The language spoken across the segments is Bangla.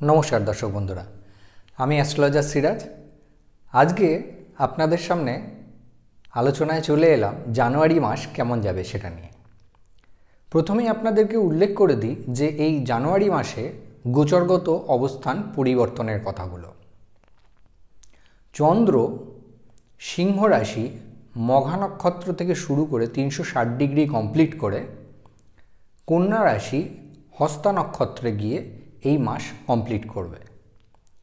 নমস্কার দর্শক বন্ধুরা, আমি অ্যাস্ট্রোলজার সিরাজ। আজকে আপনাদের সামনে আলোচনায় চলে এলাম জানুয়ারি মাস কেমন যাবে সেটা নিয়ে। প্রথমেই আপনাদেরকে উল্লেখ করে দিই যে এই জানুয়ারি মাসে গোচরগত অবস্থান পরিবর্তনের কথাগুলো। চন্দ্র সিংহ রাশি মঘা নক্ষত্র থেকে শুরু করে তিনশো ষাট ডিগ্রি কমপ্লিট করে কন্যা রাশি হস্তা নক্ষত্রে গিয়ে এই মাস কমপ্লিট করবে।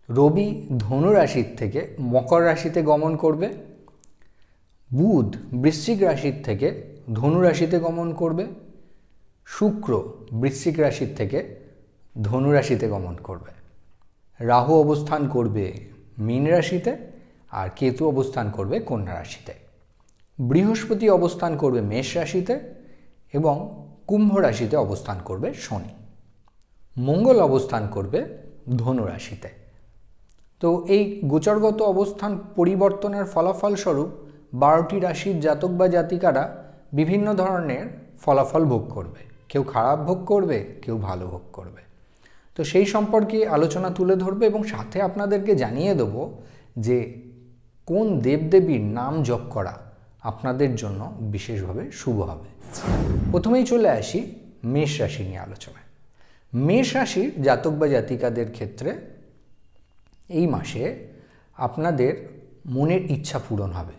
রবি ধনু রাশির থেকে মকর রাশিতে গমন করবে। বুধ বৃশ্চিক রাশির থেকে ধনু রাশিতে গমন করবে। শুক্র বৃশ্চিক রাশির থেকে ধনু রাশিতে গমন করবে। রাহু অবস্থান করবে মীন রাশিতে আর কেতু অবস্থান করবে কন্যা রাশিতে। বৃহস্পতি অবস্থান করবে মেষ রাশিতে এবং কুম্ভ রাশিতে অবস্থান করবে শনি। মঙ্গল অবস্থান করবে ধনু রাশিতে তো এই গোচরগত অবস্থান পরিবর্তনের ফলাফলস্বরূপ বারোটি রাশির জাতক বা জাতিকারা বিভিন্ন ধরনের ফলাফল ভোগ করবে। কেউ খারাপ ভোগ করবে, কেউ ভালো ভোগ করবে। তো সেই সম্পর্কে আলোচনা তুলে ধরবে এবং সাথে আপনাদেরকে জানিয়ে দেবো যে কোন দেবদেবীর নাম জপ করা আপনাদের জন্য বিশেষভাবে শুভ হবে। প্রথমেই চলে আসি মেষ রাশি নিয়ে আলোচনায়। মেষ রাশির জাতক বা জাতিকাদের ক্ষেত্রে এই মাসে আপনাদের মনের ইচ্ছা পূরণ হবে।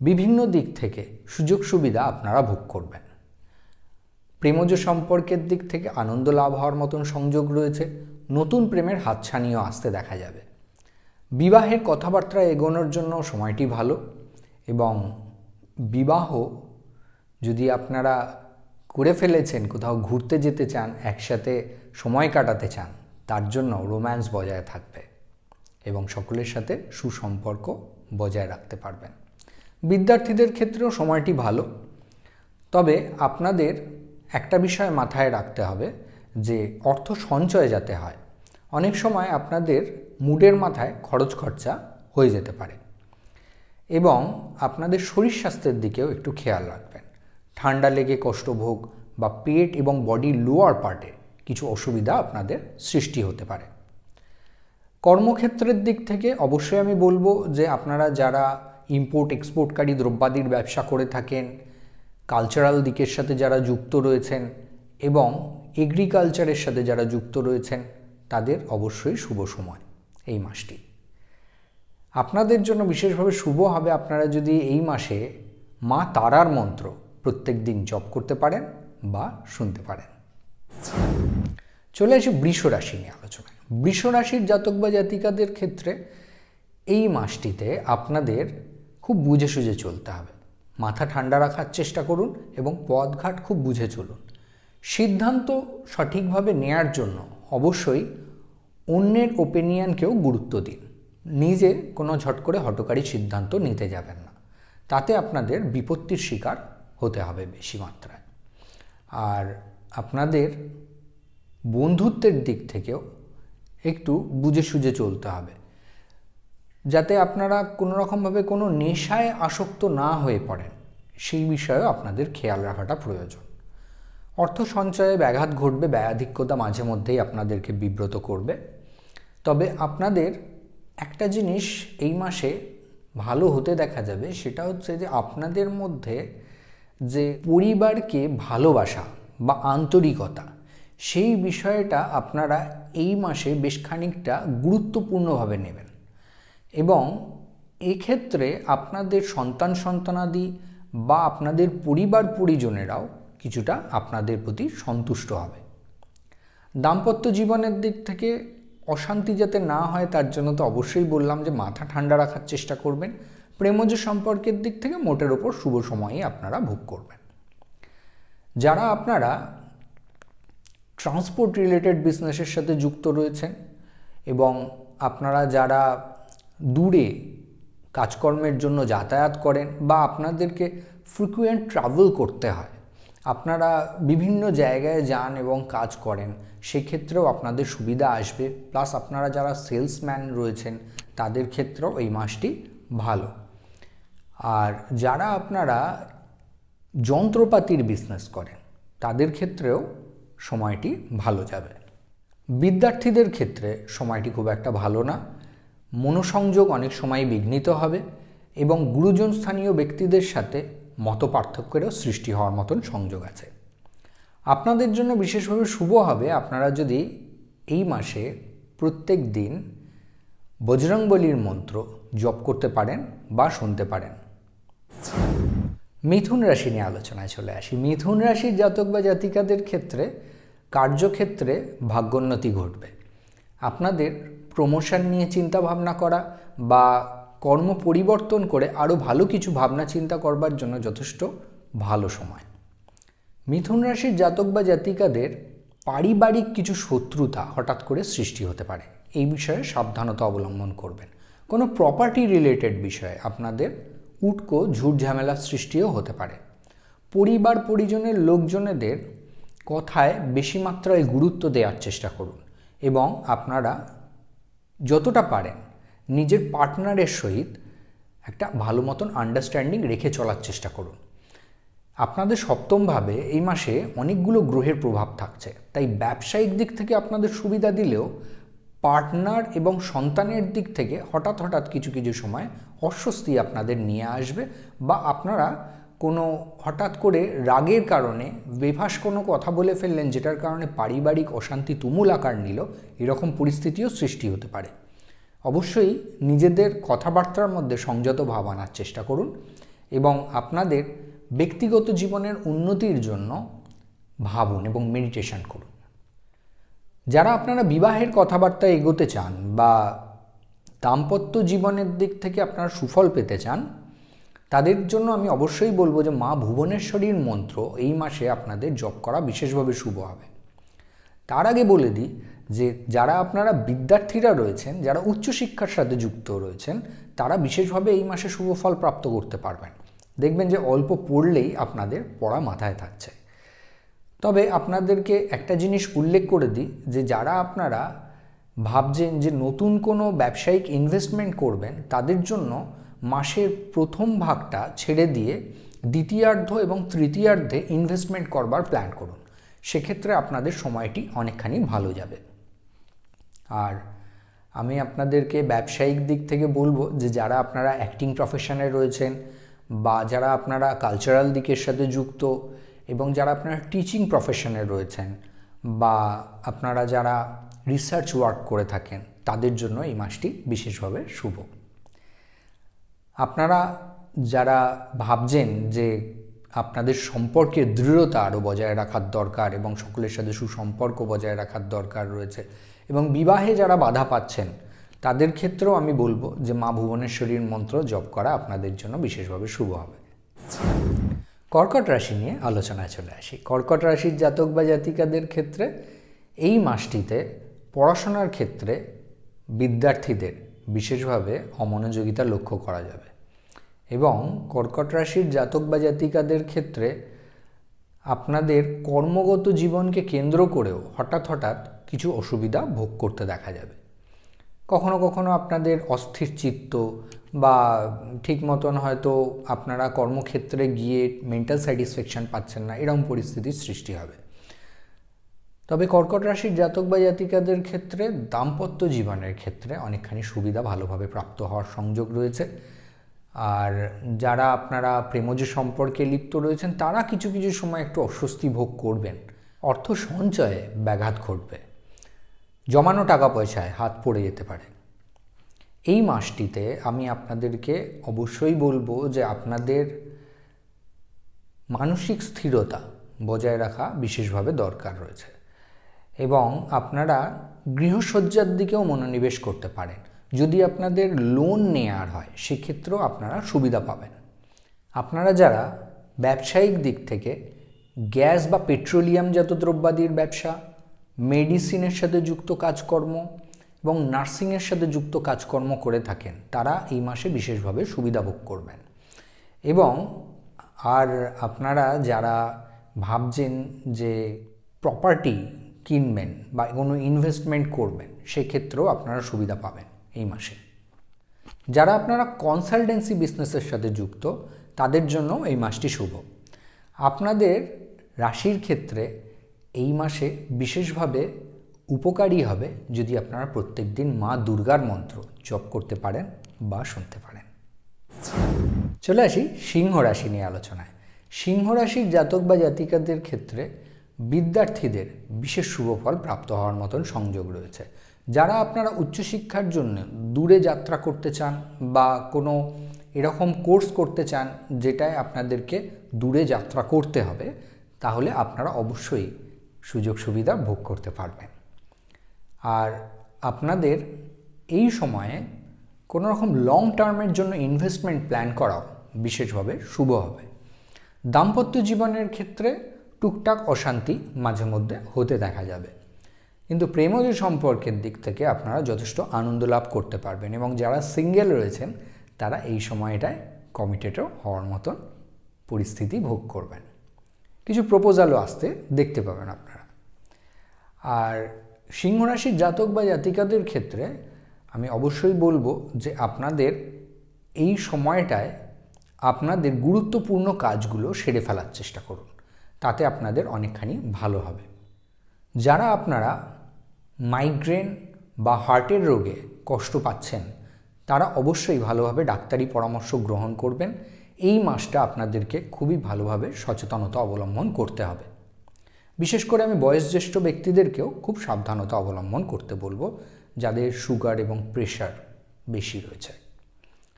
বিভিন্ন দিক থেকে সুযোগ সুবিধা আপনারা ভোগ করবেন। প্রেমজ সম্পর্কের দিক থেকে আনন্দ লাভ হওয়ার মতন সংযোগ রয়েছে। নতুন প্রেমের হাতছানিও আসতে দেখা যাবে। বিবাহের কথাবার্তা এগোনোর জন্য সময়টি ভালো এবং বিবাহ যদি আপনারা করে ফেলেছেন, কোথাও ঘুরতে যেতে চান, একসাথে সময় কাটাতে চান, তার জন্য রোম্যান্স বজায় থাকবে এবং সকলের সাথে সুসম্পর্ক বজায় রাখতে পারবেন। বিদ্যার্থীদের ক্ষেত্রেও সময়টি ভালো। তবে আপনাদের একটা বিষয় মাথায় রাখতে হবে যে অর্থ সঞ্চয় যাতে হয়, অনেক সময় আপনাদের মুডের মাথায় খরচ খরচা হয়ে যেতে পারে এবং আপনাদের শরীর স্বাস্থ্যের দিকেও একটু খেয়াল রাখবেন ঠান্ডা লেগে কষ্টভোগ বা পেট এবং বডির লোয়ার পার্টে কিছু অসুবিধা আপনাদের সৃষ্টি হতে পারে। কর্মক্ষেত্রের দিক থেকে অবশ্যই আমি বলব যে আপনারা যারা ইম্পোর্ট এক্সপোর্টকারী দ্রব্যাদির ব্যবসা করে থাকেন কালচারাল দিকের সাথে যারা যুক্ত রয়েছেন এবং এগ্রিকালচারের সাথে যারা যুক্ত রয়েছেন, তাদের অবশ্যই শুভ সময় এই মাসটি। আপনাদের জন্য বিশেষভাবে শুভ হবে আপনারা যদি এই মাসে মা তারার মন্ত্র প্রত্যেক দিন জপ করতে পারেন বা শুনতে পারেন। চলে আসি বৃষ রাশি নিয়ে আলোচনায়। বৃষ রাশির জাতক বা জাতিকাদের ক্ষেত্রে এই মাসটিতে আপনাদের খুব বুঝে সুঝে চলতে হবে। মাথা ঠান্ডা রাখার চেষ্টা করুন এবং পথঘাট খুব বুঝে চলুন। সিদ্ধান্ত সঠিকভাবে নেয়ার জন্য অবশ্যই অন্যের ওপিনিয়নকেও গুরুত্ব দিন। নিজে কোনো ঝট করে হটকারী সিদ্ধান্ত নিতে যাবেন না। তাতে আপনাদের বিপত্তির শিকার হতে হবে বেশি মাত্রায়। আর আপনাদের বন্ধুত্বের দিক থেকেও একটু বুঝে সুঝে চলতে হবে। যাতে আপনারা কোনো রকমভাবে কোনো নেশায় আসক্ত না হয়ে পড়েন, সেই বিষয়েও আপনাদের খেয়াল রাখাটা প্রয়োজন। অর্থ সঞ্চয়ে ব্যাঘাত ঘটবে, ব্যয়াধিক্যতা মাঝে মধ্যেই আপনাদেরকে বিব্রত করবে। তবে আপনাদের একটা জিনিস এই মাসে ভালো হতে দেখা যাবে, সেটা হচ্ছে যে আপনাদের মধ্যে যে পরিবারকে ভালোবাসা বা আন্তরিকতা, সেই বিষয়টা আপনারা এই মাসে বেশ খানিকটা গুরুত্বপূর্ণভাবে নেবেন। এবং এক্ষেত্রে আপনাদের সন্তান সন্তানাদি বা আপনাদের পরিবার পরিজনেরাও কিছুটা আপনাদের প্রতি সন্তুষ্ট হবে। দাম্পত্য জীবনের দিক থেকে অশান্তি যাতে না হয়, তার জন্য তো অবশ্যই বললাম যে মাথা ঠান্ডা রাখার চেষ্টা করবেন। প্রেমজ সম্পর্কের দিক থেকে মোটের ওপর শুভ সময়ে আপনারা ভোগ করবেন। যারা আপনারা ট্রান্সপোর্ট রিলেটেড বিজনেসের সাথে যুক্ত রয়েছেন এবং আপনারা যারা দূরে কাজকর্মের জন্য যাতায়াত করেন বা আপনাদেরকে ফ্রিকুয়েন্ট ট্রাভেল করতে হয়, আপনারা বিভিন্ন জায়গায় যান এবং কাজ করেন, সেক্ষেত্রেও আপনাদের সুবিধা আসবে। প্লাস আপনারা যারা সেলসম্যান রয়েছেন, তাদের ক্ষেত্রেও এই মাসটি ভালো। আর যারা আপনারা যন্ত্রপাতির বিজনেস করেন, তাদের ক্ষেত্রেও সময়টি ভালো যাবে। বিদ্যার্থীদের ক্ষেত্রে সময়টি খুব একটা ভালো না। মনোসংযোগ অনেক সময় বিঘ্নিত হবে এবং গুরুজন স্থানীয় ব্যক্তিদের সাথে মত পার্থক্যেরও সৃষ্টি হওয়ার মতন সংযোগ আছে। আপনাদের জন্য বিশেষভাবে শুভ হবে আপনারা যদি এই মাসে প্রত্যেক দিন বজরংবলির মন্ত্র জপ করতে পারেন বা শুনতে পারেন। মিথুন রাশি নিয়ে আলোচনায় চলে আসি। মিথুন রাশির জাতক বা জাতিকাদের ক্ষেত্রে কার্যক্ষেত্রে ভাগ্যোন্নতি ঘটবে। আপনাদের প্রমোশন নিয়ে চিন্তা ভাবনা করা বা কর্ম পরিবর্তন করে আরও ভালো কিছু ভাবনা চিন্তা করবার জন্য যথেষ্ট ভালো সময়। মিথুন রাশির জাতক বা জাতিকাদের পারিবারিক কিছু শত্রুতা হঠাৎ করে সৃষ্টি হতে পারে। এই বিষয়ে সাবধানতা অবলম্বন করবেন। কোনো প্রপার্টি রিলেটেড বিষয়ে আপনাদের উটকো ঝুট ঝামেলা সৃষ্টিও হতে পারে। পরিবার পরিজনের লোকজনেদের কথায় বেশি মাত্রায় গুরুত্ব দেওয়ার চেষ্টা করুন এবং আপনারা যতটা পারেন নিজের পার্টনারের সহিত একটা ভালো মতন আন্ডারস্ট্যান্ডিং রেখে চলার চেষ্টা করুন। আপনাদের সপ্তমভাবে এই মাসে অনেকগুলো গ্রহের প্রভাব থাকছে, তাই ব্যবসায়িক দিক থেকে আপনাদের সুবিধা দিলেও পার্টনার এবং সন্তানের দিক থেকে হঠাৎ হঠাৎ কিছু কিছু সময় অস্বস্তি আপনাদের নিয়ে আসবে বা আপনারা কোনো হঠাৎ করে রাগের কারণে বেভাস কোনো কথা বলে ফেললেন যেটার কারণে পারিবারিক অশান্তি তুমুল আকার নিল, এরকম পরিস্থিতিও সৃষ্টি হতে পারে। অবশ্যই নিজেদের কথাবার্তার মধ্যে সংযত ভাব আনার চেষ্টা করুন এবং আপনাদের ব্যক্তিগত জীবনের উন্নতির জন্য ভাবুন এবং মেডিটেশন করুন। যারা আপনারা বিবাহের কথাবার্তা এগোতে চান বা দাম্পত্য জীবনের দিক থেকে আপনারা সুফল পেতে চান, তাদের জন্য আমি অবশ্যই বলব যে মা ভুবনেশ্বরীর মন্ত্র এই মাসে আপনাদের জপ করা বিশেষভাবে শুভ হবে। তার আগে বলে দিই যে যারা আপনারা বিদ্যার্থীরা রয়েছেন, যারা উচ্চশিক্ষার সাথে যুক্ত রয়েছেন, তারা বিশেষভাবে এই মাসে শুভ ফল প্রাপ্ত করতে পারবেন। দেখবেন যে অল্প পড়লেই আপনাদের পড়া মাথায় থাকছে। তবে আপনাদেরকে একটা জিনিস উল্লেখ করে দিই, যে যারা আপনারা ভাবছেন যে নতুন কোনো ব্যবসায়িক ইনভেস্টমেন্ট করবেন, তাদের জন্য মাসের প্রথম ভাগটা ছেড়ে দিয়ে দ্বিতীয়ার্ধ এবং তৃতীয়ার্ধে ইনভেস্টমেন্ট করবার প্ল্যান করুন। সেক্ষেত্রে আপনাদের সময়টি অনেকখানি ভালো যাবে। আর আমি আপনাদেরকে ব্যবসায়িক দিক থেকে বলব যে যারা আপনারা অ্যাক্টিং প্রফেশনে রয়েছেন বা যারা আপনারা কালচারাল দিকের সাথে যুক্ত এবং যারা আপনারা টিচিং প্রফেশনে রয়েছেন বা আপনারা যারা রিসার্চ ওয়ার্ক করে থাকেন, তাদের জন্য এই মাসটি বিশেষভাবে শুভ। আপনারা যারা ভাবছেন যে আপনাদের সম্পর্কে দৃঢ়তা আরও বজায় রাখার দরকার এবং সকলের সাথে সুসম্পর্ক বজায় রাখার দরকার রয়েছে এবং বিবাহে যারা বাধা পাচ্ছেন, তাদের ক্ষেত্রেও আমি বলব যে মা ভুবনেশ্বরীর মন্ত্র জপ করা আপনাদের জন্য বিশেষভাবে শুভ হবে। কর্কট রাশি নিয়ে আলোচনায় চলে আসি। কর্কট রাশির জাতক বা জাতিকাদের ক্ষেত্রে এই মাসটিতে পড়াশোনার ক্ষেত্রে বিদ্যার্থীদের বিশেষভাবে অমনোযোগিতা লক্ষ্য করা যাবে এবং কর্কট রাশির জাতক বা জাতিকাদের ক্ষেত্রে আপনাদের কর্মগত জীবনকে কেন্দ্র করেও হঠাৎ হঠাৎ কিছু অসুবিধা ভোগ করতে দেখা যাবে। কখনো কখনো আপনাদের অস্থির চিত্ত বা ঠিক মতন হয়তো আপনারা কর্মক্ষেত্রে গিয়ে মেন্টাল স্যাটিসফ্যাকশান পাচ্ছেন না, এরকম পরিস্থিতির সৃষ্টি হবে। তবে কর্কট রাশির জাতক বা জাতিকাদের ক্ষেত্রে দাম্পত্য জীবনের ক্ষেত্রে অনেকখানি সুবিধা ভালোভাবে প্রাপ্ত হওয়ার সংযোগ রয়েছে। আর যারা আপনারা প্রেমজ সম্পর্কে লিপ্ত রয়েছেন, তারা কিছু কিছু সময় একটু অস্বস্তি ভোগ করবেন। অর্থ সঞ্চয়ে ব্যাঘাত ঘটবে। জমানো টাকা পয়সায় হাত পড়ে যেতে পারে। এই মাসটিতে আমি আপনাদেরকে অবশ্যই বলব যে আপনাদের মানসিক স্থিরতা বজায় রাখা বিশেষভাবে দরকার রয়েছে এবং আপনারা গৃহসজ্জার দিকেও মনোনিবেশ করতে পারেন। যদি আপনাদের লোন নেওয়ার হয়, সেক্ষেত্রেও আপনারা সুবিধা পাবেন। আপনারা যারা ব্যবসায়িক দিক থেকে গ্যাস বা পেট্রোলিয়ামজাত দ্রব্যাদির ব্যবসা মেডিসিনের সাথে যুক্ত কাজকর্ম এবং নার্সিংয়ের সাথে যুক্ত কাজকর্ম করে থাকেন। তারা এই মাসে বিশেষভাবে সুবিধা ভোগ করবেন। এবং আর আপনারা যারা ভাবছেন যে প্রপার্টি কিনবেন বা কোনো ইনভেস্টমেন্ট করবেন, সেক্ষেত্রেও আপনারা সুবিধা পাবেন এই মাসে। যারা আপনারা কনসালটেন্সি বিজনেসের সাথে যুক্ত, তাদের জন্য এই মাসটি শুভ। আপনাদের রাশির ক্ষেত্রে এই মাসে বিশেষভাবে উপকারী হবে যদি আপনারা প্রত্যেক দিন মা দুর্গার মন্ত্র জপ করতে পারেন বা শুনতে পারেন। চলে আসি সিংহ রাশি নিয়ে আলোচনায়। সিংহ রাশির জাতক বা জাতিকাদের ক্ষেত্রে বিদ্যার্থীদের বিশেষ শুভ ফল প্রাপ্ত হওয়ার মতন সংযোগ রয়েছে। যারা আপনারা উচ্চশিক্ষার জন্য দূরে যাত্রা করতে চান বা কোনো এরকম কোর্স করতে চান যেটায় আপনাদেরকে দূরে যাত্রা করতে হবে, তাহলে আপনারা অবশ্যই সুযোগ সুবিধা ভোগ করতে পারবেন। আর আপনাদের এই সময়ে কোনো রকম লং টার্মের জন্য ইনভেস্টমেন্ট প্ল্যান করাও বিশেষভাবে শুভ হবে। দাম্পত্য জীবনের ক্ষেত্রে টুকটাক অশান্তি মাঝে মধ্যে হতে দেখা যাবে। কিন্তু প্রেমজ সম্পর্কের দিক থেকে আপনারা যথেষ্ট আনন্দ লাভ করতে পারবেন এবং যারা সিঙ্গেল রয়েছেন, তারা এই সময়টায় কমিটেডও হওয়ার মতন পরিস্থিতি ভোগ করবেন। কিছু প্রপোজালও আসতে দেখতে পাবেন আপনারা। আর সিংহ রাশির জাতক বা জাতিকাদের ক্ষেত্রে আমি অবশ্যই বলব যে আপনাদের এই সময়টায় আপনাদের গুরুত্বপূর্ণ কাজগুলো সেরে ফেলার চেষ্টা করুন। তাতে আপনাদের অনেকখানি ভালো হবে। যারা আপনারা মাইগ্রেন বা হার্টের রোগে কষ্ট পাচ্ছেন, তারা অবশ্যই ভালোভাবে ডাক্তারি পরামর্শ গ্রহণ করবেন এই মাসটা আপনাদেরকে খুবই ভালোভাবে সচেতনতা অবলম্বন করতে হবে। বিশেষ করে আমি বয়োজ্যেষ্ঠ ব্যক্তিদেরকেও খুব সাবধানতা অবলম্বন করতে বলব, যাদের সুগার এবং প্রেশার বেশি রয়েছে।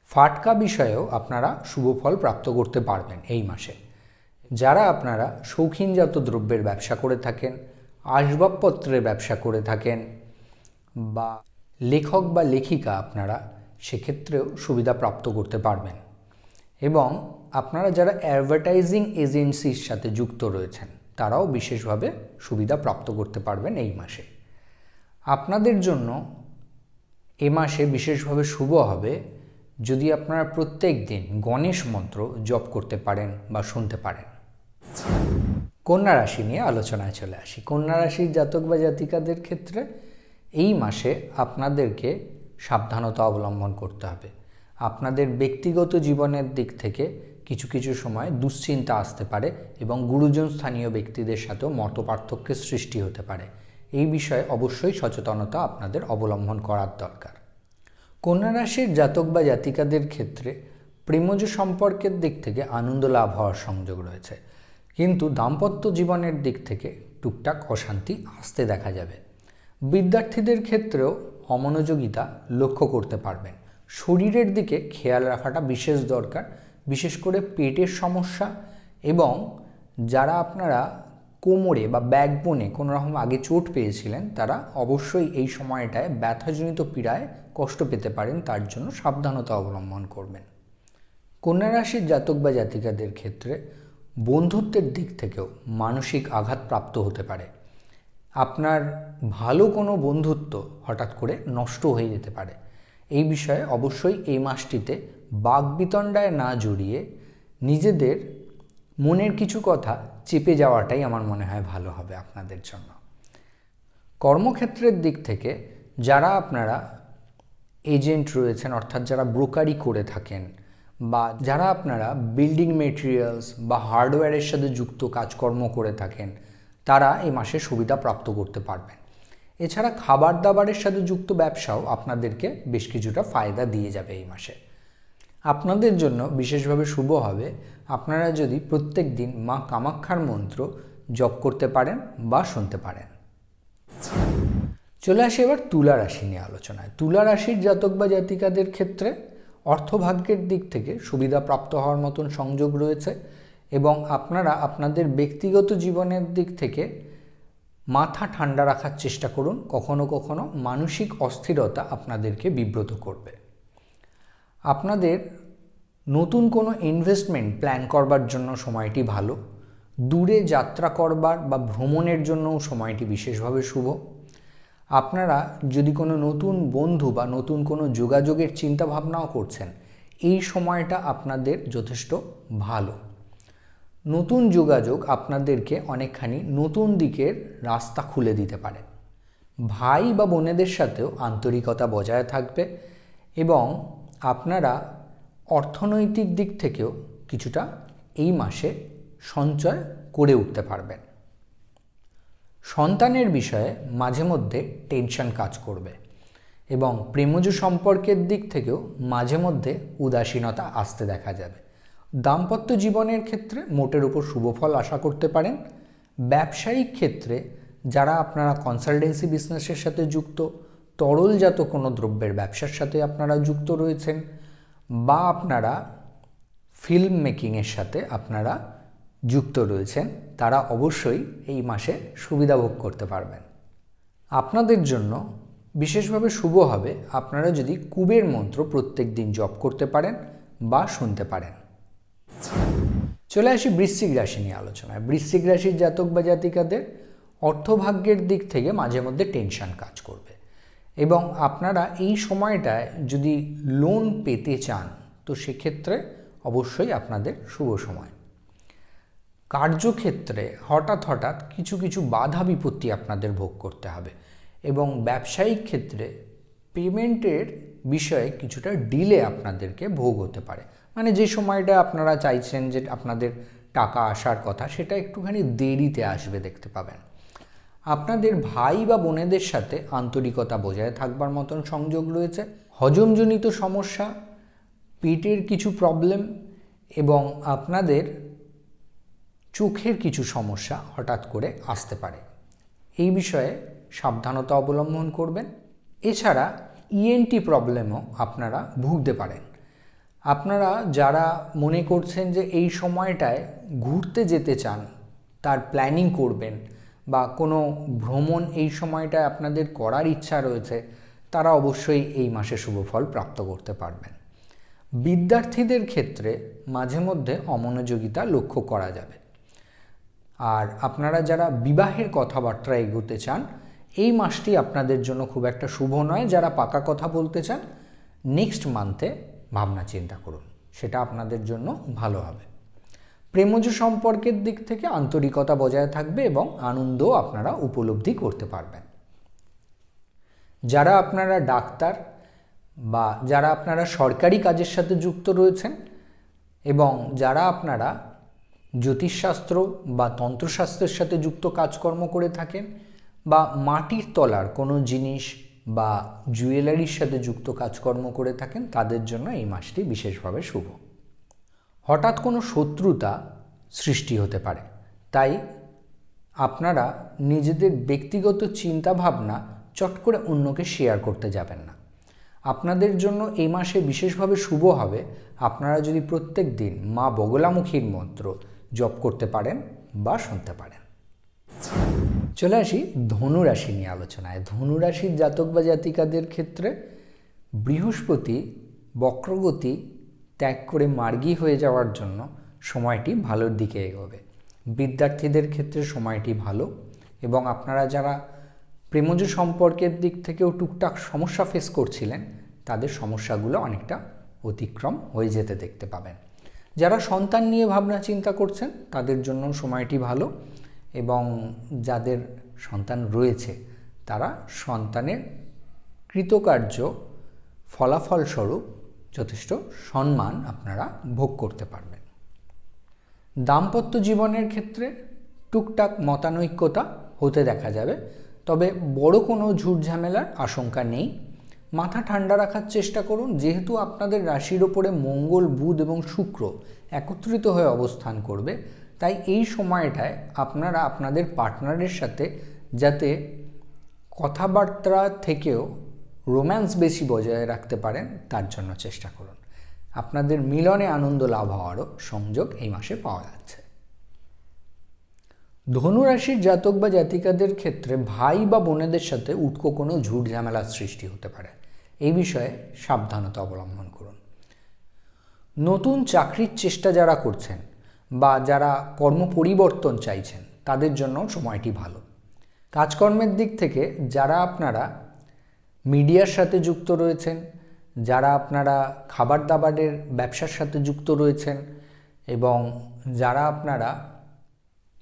ফাটকা বিষয়েও আপনারা শুভ ফল প্রাপ্ত করতে পারবেন এই মাসে। যারা আপনারা শৌখিনজাত দ্রব্যের ব্যবসা করে থাকেন, আসবাবপত্রের ব্যবসা করে থাকেন বা লেখক বা লেখিকা আপনারা সেক্ষেত্রেও সুবিধা প্রাপ্ত করতে পারবেন। এবং আপনারা যারা অ্যাডভার্টাইজিং এজেন্সির সাথে যুক্ত রয়েছেন, তারাও বিশেষভাবে সুবিধা প্রাপ্ত করতে পারবেন এই মাসে। আপনাদের জন্য এ মাসে বিশেষভাবে শুভ হবে যদি আপনারা প্রত্যেক দিন গণেশ মন্ত্র জপ করতে পারেন বা শুনতে পারেন। কন্যা রাশি নিয়ে আলোচনায় চলে আসি। কন্যা রাশির জাতক বা জাতিকাদের ক্ষেত্রে এই মাসে আপনাদেরকে সাবধানতা অবলম্বন করতে হবে। আপনাদের ব্যক্তিগত জীবনের দিক থেকে কিছু কিছু সময় দুশ্চিন্তা আসতে পারে এবং গুরুজন স্থানীয় ব্যক্তিদের সাথেও মত পার্থক্যের সৃষ্টি হতে পারে। এই বিষয়ে অবশ্যই সচেতনতা আপনাদের অবলম্বন করার দরকার। কন্যা রাশির জাতক বা জাতিকাদের ক্ষেত্রে প্রেমজ সম্পর্কের দিক থেকে আনন্দ লাভ হওয়ার সংযোগ রয়েছে। কিন্তু দাম্পত্য জীবনের দিক থেকে টুকটাক অশান্তি আসতে দেখা যাবে। বিদ্যার্থীদের ক্ষেত্রেও অমনোযোগিতা লক্ষ্য করতে পারবেন। শরীরের দিকে খেয়াল রাখাটা বিশেষ দরকার, বিশেষ করে পেটের সমস্যা এবং যারা আপনারা কোমরে বা ব্যাকবোনে কোনো রকম আগে চোট পেয়েছিলেন, তারা অবশ্যই এই সময়টায় ব্যথাজনিত পীড়ায় কষ্ট পেতে পারেন, তার জন্য সাবধানতা অবলম্বন করবেন। কন্যা রাশির জাতক বা জাতিকাদের ক্ষেত্রে বন্ধুত্বের দিক থেকেও মানসিক আঘাত প্রাপ্ত হতে পারে। আপনার ভালো কোনো বন্ধুত্ব হঠাৎ করে নষ্ট হয়ে যেতে পারে। এই বিষয়ে অবশ্যই এই মাসটিতে বাগবিতণ্ডায় না জড়িয়ে নিজেদের মনের কিছু কথা চেপে যাওয়াটাই আমার মনে হয় ভালো হবে আপনাদের জন্য। কর্মক্ষেত্রের দিক থেকে যারা আপনারা এজেন্ট রয়েছেন, অর্থাৎ যারা ব্রোকারি করে থাকেন বা যারা আপনারা বিল্ডিং মেটেরিয়ালস বা হার্ডওয়্যারের সাথে যুক্ত কাজকর্ম করে থাকেন, তারা এই মাসে সুবিধা প্রাপ্ত করতে পারবেন। এছাড়া খাবার দাবারের সাথে যুক্ত ব্যবসাও আপনাদেরকে বেশ কিছুটা ফায়দা দিয়ে যাবে এই মাসে। আপনাদের জন্য বিশেষভাবে শুভ হবে, আপনারা যদি প্রত্যেক দিন মা কামাক্ষার মন্ত্র জপ করতে পারেন বা শুনতে পারেন। চলে আসি এবার তুলা রাশি নিয়ে আলোচনায়। তুলা রাশির জাতক বা জাতিকাদের ক্ষেত্রে অর্থভাগ্যের দিক থেকে সুবিধা প্রাপ্ত হওয়ার মতন সংযোগ রয়েছে এবং আপনারা আপনাদের ব্যক্তিগত জীবনের দিক থেকে মাথা ঠান্ডা রাখার চেষ্টা করুন, কখনো কখনো মানসিক অস্থিরতা আপনাদেরকে বিব্রত করবে। আপনাদের নতুন কোনো ইনভেস্টমেন্ট প্ল্যান করবার জন্য সময়টি ভালো, দূরে যাত্রা করবার বা ভ্রমণের জন্যও সময়টি বিশেষভাবে শুভ। আপনারা যদি কোনো নতুন বন্ধু বা নতুন কোনো যোগাযোগের চিন্তাভাবনাও করছেন, এই সময়টা আপনাদের যথেষ্ট ভালো। নতুন যোগাযোগ আপনাদেরকে অনেকখানি নতুন দিকের রাস্তা খুলে দিতে পারে। ভাই বা বোনেদের সাথেও আন্তরিকতা বজায় থাকবে এবং আপনারা অর্থনৈতিক দিক থেকেও কিছুটা এই মাসে সঞ্চয় করে উঠতে পারবেন। সন্তানের বিষয়ে মাঝে মধ্যে টেনশন কাজ করবে এবং প্রেমজ সম্পর্কের দিক থেকেও মাঝে মধ্যে উদাসীনতা আসতে দেখা যাবে। দাম্পত্য জীবনের ক্ষেত্রে মোটের উপর শুভফল আশা করতে পারেন। ব্যবসায়িক ক্ষেত্রে যারা আপনারা কনসালটেন্সি বিজনেসের সাথে যুক্ত, তরলজাত কোনো দ্রব্যের ব্যবসার সাথে আপনারা যুক্ত রয়েছেন বা আপনারা ফিল্ম মেকিংয়ের সাথে আপনারা যুক্ত রয়েছেন, তারা অবশ্যই এই মাসে সুবিধা ভোগ করতে পারবেন। আপনাদের জন্য বিশেষভাবে শুভ হবে আপনারা যদি কুবের মন্ত্র প্রত্যেক দিন জপ করতে পারেন বা শুনতে পারেন। চলে আসি বৃশ্চিক রাশি নিয়ে আলোচনায়। বৃশ্চিক রাশির জাতক বা জাতিকাদের অর্থভাগ্যের দিক থেকে মাঝে মধ্যে টেনশন কাজ করবে। এবং আপনারা এই সময়টায় যদি লোন পেতে চান, তো সেক্ষেত্রে অবশ্যই আপনাদের শুভ সময়। কার্যক্ষেত্রে হঠাৎ হঠাৎ কিছু কিছু বাধা বিপত্তি আপনাদের ভোগ করতে হবে এবং ব্যবসায়িক ক্ষেত্রে পেমেন্টের বিষয়ে কিছুটা ডিলে আপনাদেরকে ভোগ হতে পারে। মানে যে সময়টা আপনারা চাইছেন যে আপনাদের টাকা আসার কথা, সেটা একটুখানি দেরিতে আসবে দেখতে পাবেন। আপনাদের ভাই বা বোনেদের সাথে আন্তরিকতা বজায় থাকবার মতন সংযোগ রয়েছে। হজমজনিত সমস্যা পেটের কিছু প্রবলেম এবং আপনাদের চোখের কিছু সমস্যা হঠাৎ করে আসতে পারে। এই বিষয়ে সাবধানতা অবলম্বন করবেন। এছাড়া ইএনটি প্রবলেমও আপনারা ভুগতে পারেন। আপনারা যারা মনে করছেন যে এই সময়টায় ঘুরতে যেতে চান, তার প্ল্যানিং করবেন বা কোনো ভ্রমণ এই সময়টায় আপনাদের করার ইচ্ছা রয়েছে, তারা অবশ্যই এই মাসে শুভফল প্রাপ্ত করতে পারবেন। বিদ্যার্থীদের ক্ষেত্রে মাঝে মধ্যে অমনোযোগিতা লক্ষ্য করা যাবে। আর আপনারা যারা বিবাহের কথাবার্তা এগোতে চান, এই মাসটি আপনাদের জন্য খুব একটা শুভ নয়, যারা পাকা কথা বলতে চান নেক্সট মান্থে ভাবনা, চিন্তা করুন। সেটা আপনাদের জন্য ভালো হবে। প্রেমজ সম্পর্কের দিক থেকে আন্তরিকতা বজায় থাকবে এবং আনন্দ আপনারা উপলব্ধি করতে পারবেন। যারা আপনারা ডাক্তার বা যারা আপনারা সরকারি কাজের সাথে যুক্ত রয়েছেন এবং যারা আপনারা জ্যোতিষশাস্ত্র বা তন্ত্রশাস্ত্রের সাথে যুক্ত কাজকর্ম করে থাকেন বা মাটির তলার কোনো জিনিস বা জুয়েলারির সাথে যুক্ত কাজকর্ম করে থাকেন, তাদের জন্য এই মাসটি বিশেষভাবে শুভ। হঠাৎ কোনো শত্রুতা সৃষ্টি হতে পারে। তাই আপনারা নিজেদের ব্যক্তিগত চিন্তাভাবনা চট করে অন্যকে শেয়ার করতে যাবেন না। আপনাদের জন্য এই মাসে বিশেষভাবে শুভ হবে, আপনারা যদি প্রত্যেক দিন মা বগলামুখীর মন্ত্র জপ করতে পারেন বা শুনতে পারেন। চলে আসি ধনুরাশি নিয়ে আলোচনায়। ধনুরাশির জাতক বা জাতিকাদের ক্ষেত্রে বৃহস্পতি বক্রগতি ত্যাগ করে মার্গী হয়ে যাওয়ার জন্য সময়টি ভালোর দিকে এগোবে। বিদ্যার্থীদের ক্ষেত্রে সময়টি ভালো এবং আপনারা যারা প্রেমজ সম্পর্কের দিক থেকেও টুকটাক সমস্যা ফেস করছিলেন, তাদের সমস্যাগুলো অনেকটা অতিক্রম হয়ে যেতে দেখতে পাবেন। যারা সন্তান নিয়ে ভাবনা চিন্তা করছেন, তাদের জন্য সময়টি ভালো এবং যাদের সন্তান রয়েছে, তারা সন্তানের কৃতকার্য ফলাফলস্বরূপ যথেষ্ট সম্মান আপনারা ভোগ করতে পারবেন। দাম্পত্য জীবনের ক্ষেত্রে টুকটাক মতানৈক্যতা হতে দেখা যাবে, তবে বড় কোনো ঝুট ঝামেলার আশঙ্কা নেই। মাথা ঠান্ডা রাখার চেষ্টা করুন, যেহেতু আপনাদের রাশির ওপরে মঙ্গল, বুধ এবং শুক্র একত্রিত হয়ে অবস্থান করবে তাই এই সময়টায় আপনারা আপনাদের পার্টনারের সাথে যাতে কথাবার্তা থেকেও রোম্যান্স বেশি বজায় রাখতে পারেন, তার জন্য চেষ্টা করুন। আপনাদের মিলনে আনন্দ লাভ হওয়ারও সংযোগ এই মাসে পাওয়া যাচ্ছে। ধনুরাশির জাতক বা জাতিকাদের ক্ষেত্রে ভাই বা বোনেদের সাথে উটকো কোনো ঝুট ঝামেলার সৃষ্টি হতে পারে। এই বিষয়ে সাবধানতা অবলম্বন করুন। নতুন চাকরির চেষ্টা যারা করছেন বা যারা কর্ম পরিবর্তন চাইছেন, তাদের জন্য সময়টি ভালো। কাজকর্মের দিক থেকে যারা আপনারা মিডিয়ার সাথে যুক্ত রয়েছেন, যারা আপনারা খাবার দাবারের ব্যবসার সাথে যুক্ত রয়েছেন এবং যারা আপনারা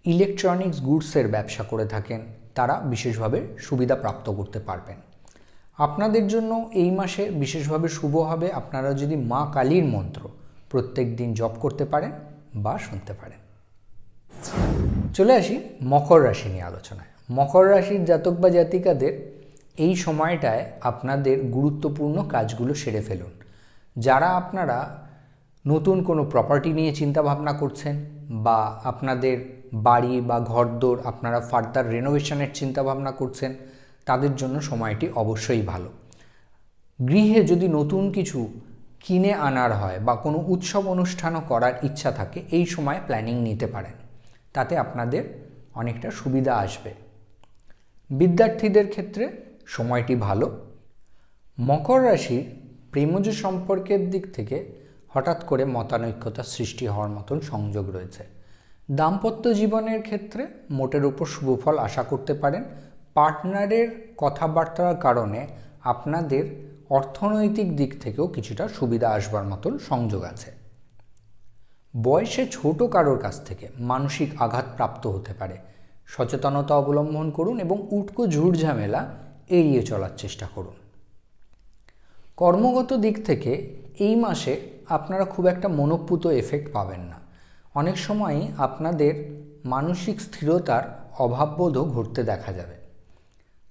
ইলেকট্রনিক্স গুডসের ব্যবসা করে থাকেন, তারা বিশেষভাবে সুবিধা প্রাপ্ত করতে পারবেন। আপনাদের জন্য এই মাসে বিশেষভাবে শুভ হবে আপনারা যদি মা কালীর মন্ত্র প্রত্যেক দিন জপ করতে পারেন বা শুনতে পারেন। চলে আসি মকর রাশি নিয়ে আলোচনায়। মকর রাশির জাতক বা জাতিকাদের এই সময়টায় আপনাদের গুরুত্বপূর্ণ কাজগুলো সেরে ফেলুন। যারা আপনারা নতুন কোনো প্রপার্টি নিয়ে চিন্তা ভাবনা করছেন বা আপনাদের বাড়ি বা ঘরদোর আপনারা ফার্দার রেনোভেশনের চিন্তা ভাবনা করছেন, তাদের জন্য সময়টি অবশ্যই ভালো। গৃহে যদি নতুন কিছু কিনে আনার হয় বা কোনো উৎসব অনুষ্ঠানও করার ইচ্ছা থাকে, এই সময় প্ল্যানিং নিতে পারেন। তাতে আপনাদের অনেকটা সুবিধা আসবে। বিদ্যার্থীদের ক্ষেত্রে সময়টি ভালো। মকর রাশির প্রেমজ সম্পর্কের দিক থেকে হঠাৎ করে মতানৈক্যতা সৃষ্টি হওয়ার মতন সংযোগ রয়েছে। দাম্পত্য জীবনের ক্ষেত্রে মোটের উপর শুভফল আশা করতে পারেন। পার্টনারের কথাবার্তার কারণে আপনাদের অর্থনৈতিক দিক থেকেও কিছুটা সুবিধা আসবার মতন সংযোগ আছে। বয়সে ছোট কারোর কাছ থেকে মানসিক আঘাত প্রাপ্ত হতে পারে। সচেতনতা অবলম্বন করুন এবং উটকো ঝুটঝামেলা এড়িয়ে চলার চেষ্টা করুন। কর্মগত দিক থেকে এই মাসে আপনারা খুব একটা মনোপুত এফেক্ট পাবেন না। অনেক সময়ই আপনাদের মানসিক স্থিরতার অভাববোধও ঘটতে দেখা যাবে।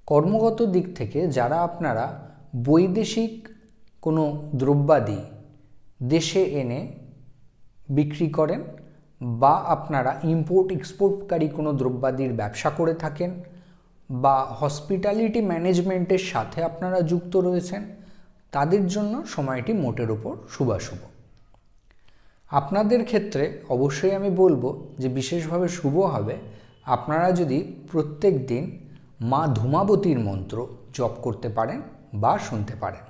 কর্মগত দিক থেকে যারা আপনারা বৈদেশিক কোনো দ্রব্যাদি দেশে এনে বিক্রি করেন বা আপনারা ইম্পোর্ট এক্সপোর্টকারী কোনো দ্রব্যাদির ব্যবসা করে থাকেন বা হসপিটালিটি ম্যানেজমেন্টের সাথে আপনারা যুক্ত রয়েছেন, তাদের জন্য সময়টি মোটের ওপর শুভাশুভ। আপনাদের ক্ষেত্রে অবশ্যই আমি বলব যে বিশেষভাবে শুভ হবে আপনারা যদি প্রত্যেক দিন মা ধূমাবতীর মন্ত্র জপ করতে পারেন বা শুনতে পারেন।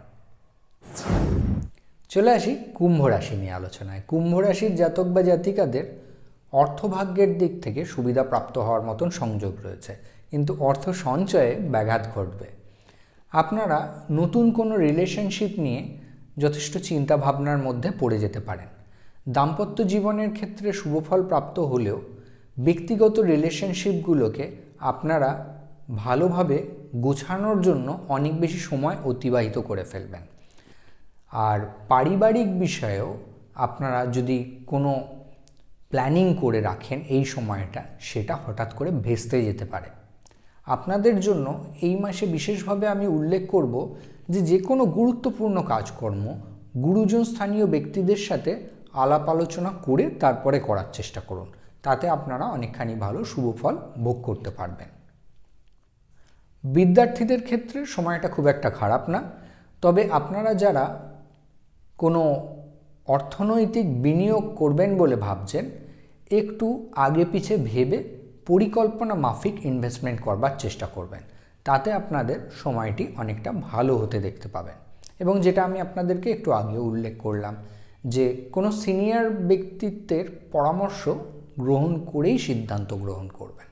চলে আসি কুম্ভ রাশি নিয়ে আলোচনায়। কুম্ভ রাশির জাতক বা জাতিকাদের অর্থভাগ্যের দিক থেকে সুবিধা প্রাপ্ত হওয়ার মতন সংযোগ রয়েছে। কিন্তু অর্থ সঞ্চয়ে ব্যাঘাত ঘটবে। আপনারা নতুন কোনো রিলেশনশিপ নিয়ে যথেষ্ট চিন্তা ভাবনার মধ্যে পড়ে যেতে পারেন। দাম্পত্য জীবনের ক্ষেত্রে শুভফল প্রাপ্ত হলেও ব্যক্তিগত রিলেশনশিপগুলোকে আপনারা ভালোভাবে গোছানোর জন্য অনেক বেশি সময় অতিবাহিত করে ফেলবেন। আর পারিবারিক বিষয়েও আপনারা যদি কোনো প্ল্যানিং করে রাখেন এই সময়টা, সেটা হঠাৎ করে ভেস্তে যেতে পারে। আপনাদের জন্য এই মাসে বিশেষভাবে আমি উল্লেখ করব যে যে কোনো গুরুত্বপূর্ণ কাজকর্ম গুরুজন স্থানীয় ব্যক্তিদের সাথে আলাপ আলোচনা করে তারপরে করার চেষ্টা করুন। তাতে আপনারা অনেকখানি ভালো শুভ ফল ভোগ করতে পারবেন। বিদ্যার্থীদের ক্ষেত্রে সময়টা খুব একটা খারাপ না। তবে আপনারা যারা কোনো অর্থনৈতিক বিনিয়োগ করবেন বলে ভাবছেন, একটু আগে পিছে ভেবে পরিকল্পনা মাফিক ইনভেস্টমেন্ট করবার চেষ্টা করবেন। তাতে আপনাদের সময়টি অনেকটা ভালো হতে দেখতে পাবেন। এবং যেটা আমি আপনাদেরকে একটু আগে উল্লেখ করলাম যে কোনো সিনিয়র ব্যক্তিত্বের পরামর্শ গ্রহণ করেই সিদ্ধান্ত গ্রহণ করবেন।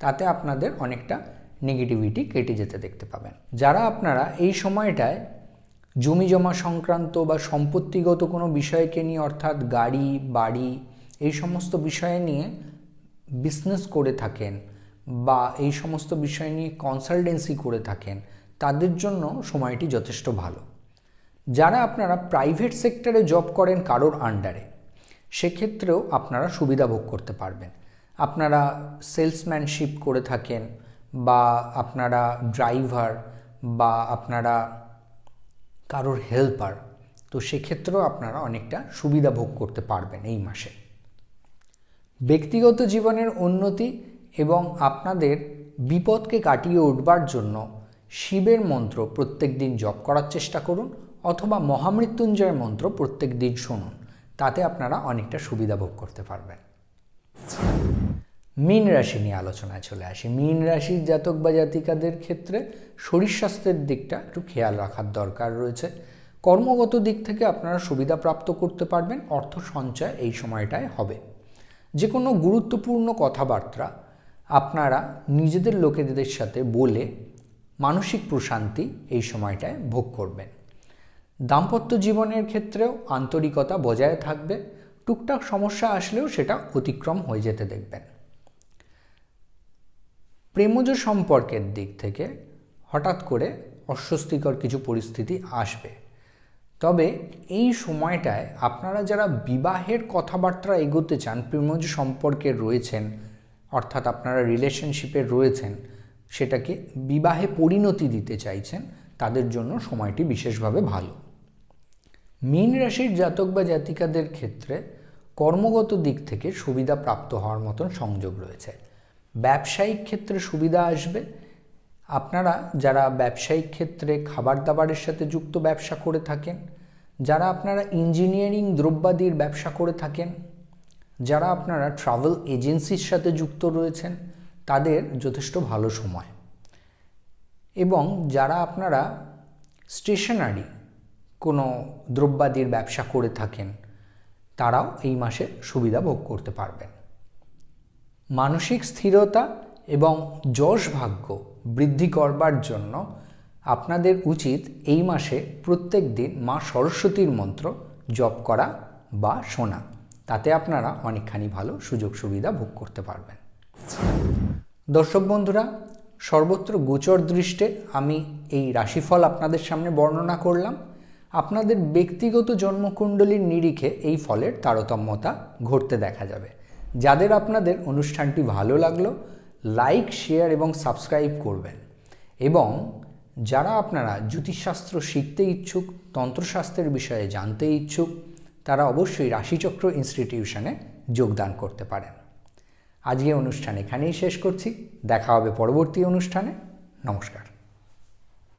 তাতে আপনাদের অনেকটা নেগেটিভিটি কেটে যেতে দেখতে পাবেন। যারা আপনারা এই সময়টায় জমি জমা সংক্রান্ত বা সম্পত্তিগত কোনো বিষয়কে নিয়ে, অর্থাৎ গাড়ি, বাড়ি, এই সমস্ত বিষয় নিয়ে বিজনেস করে থাকেন বা এই সমস্ত বিষয় নিয়ে কনসালটেন্সি করে থাকেন, তাদের জন্য সময়টি যথেষ্ট ভালো। যারা আপনারা প্রাইভেট সেক্টরে জব করেন কারোর আন্ডারে সেক্ষেত্রেও আপনারা সুবিধা ভোগ করতে পারবেন। আপনারা সেলসম্যানশিপ করে থাকেন বা আপনারা ড্রাইভার বা আপনারা কারোর হেল্পার, তো সেক্ষেত্রেও আপনারা অনেকটা সুবিধা ভোগ করতে পারবেন এই মাসে। ব্যক্তিগত জীবনের উন্নতি এবং আপনাদের বিপদকে কাটিয়ে উঠবার জন্য শিবের মন্ত্র প্রত্যেক দিন জপ করার চেষ্টা করুন অথবা মহামৃত্যুঞ্জয়ের মন্ত্র প্রত্যেক দিন শুনুন, তাতে আপনারা অনেকটা সুবিধা ভোগ করতে পারবেন। মীন রাশি নিয়ে আলোচনায় চলে আসি। মীন রাশির জাতক বা জাতিকাদের ক্ষেত্রে শরীর স্বাস্থ্যের দিকটা একটু খেয়াল রাখার দরকার রয়েছে। কর্মগত দিক থেকে আপনারা সুবিধা প্রাপ্ত করতে পারবেন, অর্থ সঞ্চয় এই সময়টায় হবে। যে কোনো গুরুত্বপূর্ণ কথাবার্তা আপনারা নিজেদের লোকেদের সাথে বলে মানসিক প্রশান্তি এই সময়টায় ভোগ করবেন। দাম্পত্য জীবনের ক্ষেত্রেও আন্তরিকতা বজায় থাকবে। টুকটাক সমস্যা আসলেও সেটা অতিক্রম হয়ে যেতে দেখবেন। প্রেমজ সম্পর্কের দিক থেকে হঠাৎ করে অস্বস্তিকর কিছু পরিস্থিতি আসবে। তবে এই সময়টায় আপনারা যারা বিবাহের কথাবার্তা এগোতে চান, প্রেমজ সম্পর্কে রয়েছেন, অর্থাৎ আপনারা রিলেশনশিপে রয়েছেন, সেটাকে বিবাহে পরিণতি দিতে চাইছেন, তাদের জন্য সময়টি বিশেষভাবে ভালো। মীন রাশির জাতক বা জাতিকাদের ক্ষেত্রে কর্মগত দিক থেকে সুবিধা প্রাপ্ত হওয়ার মতন সংযোগ রয়েছে। ব্যবসায়িক ক্ষেত্রে সুবিধা আসবে। আপনারা যারা ব্যবসায়িক ক্ষেত্রে খাবার দাবারের সাথে যুক্ত ব্যবসা করে থাকেন, যারা আপনারা ইঞ্জিনিয়ারিং দ্রব্যাদির ব্যবসা করে থাকেন, যারা আপনারা ট্রাভেল এজেন্সির সাথে যুক্ত রয়েছেন, তাদের যথেষ্ট ভালো সময়। এবং যারা আপনারা স্টেশনারি কোনো দ্রব্যাদির ব্যবসা করে থাকেন, তারাও এই মাসে সুবিধা ভোগ করতে পারবেন। মানসিক স্থিরতা এবং যশ ভাগ্য বৃদ্ধি করবার জন্য আপনাদের উচিত এই মাসে প্রত্যেক দিন মা সরস্বতীর মন্ত্র জপ করা বা শোনা। তাতে আপনারা অনেকখানি ভালো সুযোগ সুবিধা ভোগ করতে পারবেন। দর্শক বন্ধুরা, সর্বত্র গোচর দৃষ্টে আমি এই রাশিফল আপনাদের সামনে বর্ণনা করলাম। আপনাদের ব্যক্তিগত জন্মকুণ্ডলীর নিরিখে এই ফলের তারতম্যতা ঘটতে দেখা যাবে। যাদের আপনাদের অনুষ্ঠানটি ভালো লাগল লাইক শেয়ার এবং সাবস্ক্রাইব করবেন। এবং যারা আপনারা জ্যোতিষশাস্ত্র শিখতে ইচ্ছুক, তন্ত্রশাস্ত্রের বিষয়ে জানতে ইচ্ছুক, তারা অবশ্যই রাশিচক্র ইনস্টিটিউশনে যোগদান করতে পারেন। আজকে অনুষ্ঠান এখানেই শেষ করছি। দেখা হবে পরবর্তী অনুষ্ঠানে। নমস্কার।